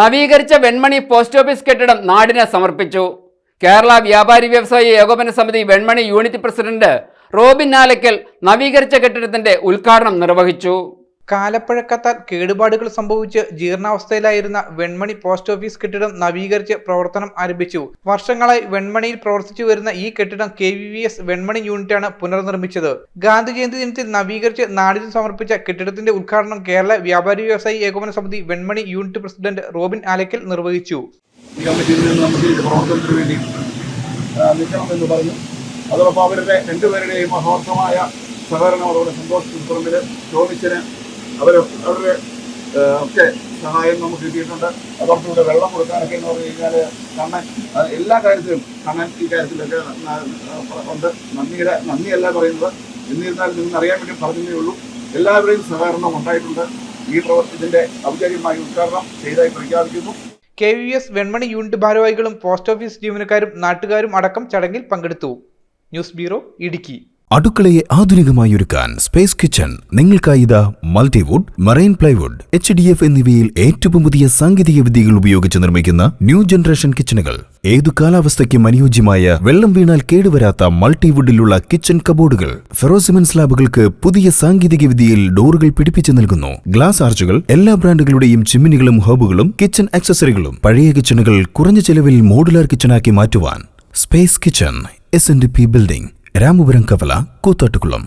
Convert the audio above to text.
നവീകരിച്ച Venmony post office കെട്ടിടം നാടിനെ സമർപ്പിച്ചു. കേരള വ്യാപാരി വ്യവസായ ഏകോപന സമിതി Venmani unit president Robin Alakkal നവീകരിച്ച കെട്ടിടത്തിന്റെ ഉദ്ഘാടനം നിർവഹിച്ചു. കാലപ്പഴക്കത്താൽ കേടുപാടുകൾ സംഭവിച്ച് ജീർണാവസ്ഥയിലായിരുന്ന വെൺമണി പോസ്റ്റ് ഓഫീസ് കെട്ടിടം നവീകരിച്ച് പ്രവർത്തനം ആരംഭിച്ചു. വർഷങ്ങളായി വെൺമണിയിൽ പ്രവർത്തിച്ചു വരുന്ന ഈ കെട്ടിടം K V V S Venmani യൂണിറ്റാണ് പുനർനിർമ്മിച്ചത്. ഗാന്ധി ജയന്തി ദിനത്തിൽ നവീകരിച്ച് നാടിന് സമർപ്പിച്ച കെട്ടിടത്തിന്റെ ഉദ്ഘാടനം കേരള വ്യാപാരി വ്യവസായി ഏകോപന സമിതി Venmani unit president Robin Alakkal നിർവഹിച്ചു. പറഞ്ഞു. അതോടൊപ്പം അവരുടെ രണ്ടുപേരുടെയും മഹോത്സവമായ സഹകരണം അതോടെ സന്തോഷ് പുറമ്പിൽ ടോമിച്ചന് അവർ അവരുടെ ഒക്കെ സഹായം നമുക്ക് കിട്ടിയിട്ടുണ്ട്. അതോടൊപ്പം ഇവിടെ വെള്ളം കൊടുക്കാനൊക്കെ എന്ന് പറഞ്ഞു കഴിഞ്ഞാൽ കണ്ണൻ എല്ലാ കാര്യത്തിലും കണ്ണൻ ഈ കാര്യത്തിലൊക്കെ ഉണ്ട്. നന്ദിയുടെ നന്ദിയല്ല പറയുന്നത്. എന്നിരുന്നാലും നിങ്ങൾ അറിയാൻ വേണ്ടി പറഞ്ഞതേ ഉള്ളൂ. എല്ലാവരുടെയും സഹകരണം ഉണ്ടായിട്ടുണ്ട്. ഈ പ്രവർത്തനത്തിന്റെ ഔദ്യോഗികമായി ഉദ്ഘാടനം ചെയ്തായി പ്രഖ്യാപിക്കുന്നു. K V S Venmani unit ഭാരവാഹികളും പോസ്റ്റ് ഓഫീസ് ജീവനക്കാരും നാട്ടുകാരും അടക്കം ചടങ്ങിൽ പങ്കെടുത്തു. News bureau Idukki. അടുക്കളയെ ആധുനികമായി ഒരുക്കാൻ സ്പേസ് കിച്ചൺ നിങ്ങൾക്കായി ഇതാ multiwood marine plywood H D F എന്നിവയിൽ ഏറ്റവും പുതിയ സാങ്കേതിക വിദ്യകൾ ഉപയോഗിച്ച് നിർമ്മിക്കുന്ന ന്യൂ ജനറേഷൻ കിച്ചണുകൾ ഏതു കാലാവസ്ഥയ്ക്കും അനുയോജ്യമായ വെള്ളം വീണാൽ കേടുവരാത്ത മൾട്ടിവുഡിലുള്ള കിച്ചൺ കബോർഡുകൾ ഫെറോസിമൻ സ്ലാബുകൾക്ക് പുതിയ സാങ്കേതിക വിദ്യയിൽ ഡോറുകൾ പിടിപ്പിച്ചു നൽകുന്നു. ഗ്ലാസ് ആർച്ചുകൾ എല്ലാ ബ്രാൻഡുകളുടെയും ചിമ്മിനികളും ഹോബുകളും കിച്ചൺ ആക്സസറികളും പഴയ കിച്ചണുകൾ കുറഞ്ഞ ചെലവിൽ മോഡുലാർ കിച്ചണാക്കി മാറ്റുവാൻ space kitchen S N D P building Ramavaram కవల కూతట్టుకులం